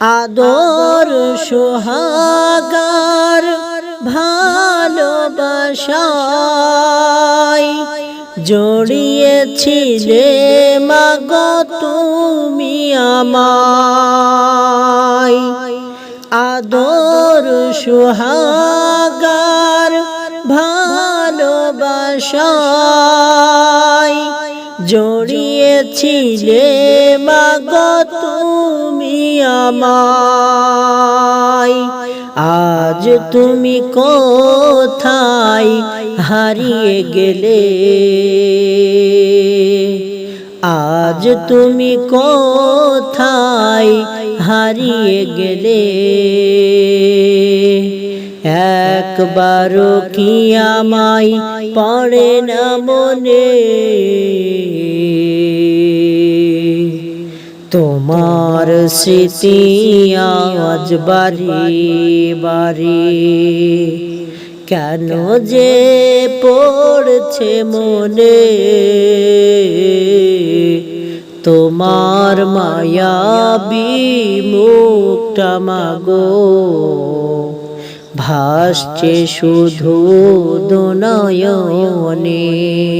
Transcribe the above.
আদর সোহাগার ভালোবাসায় জড়িয়েছিলে মাগ তুমি আমায়। আদর সোহাগার ভালোবাসায় জড়িয়েছিলে মাগ তুমি আমায়। আজ তুমি কোথায় হারিয়ে গেলে? আজ তুমি কোথায় হারিয়ে গেলে? একবারও কি আমায় পড়ে না মনে? তোমার স্মৃতি আজ বাড়ি বাড়ি। কেন যে পড়ছে মনে? তোমার মায়াবী মুখটা মাগো। ভাসছে শুধু দোনয়নে।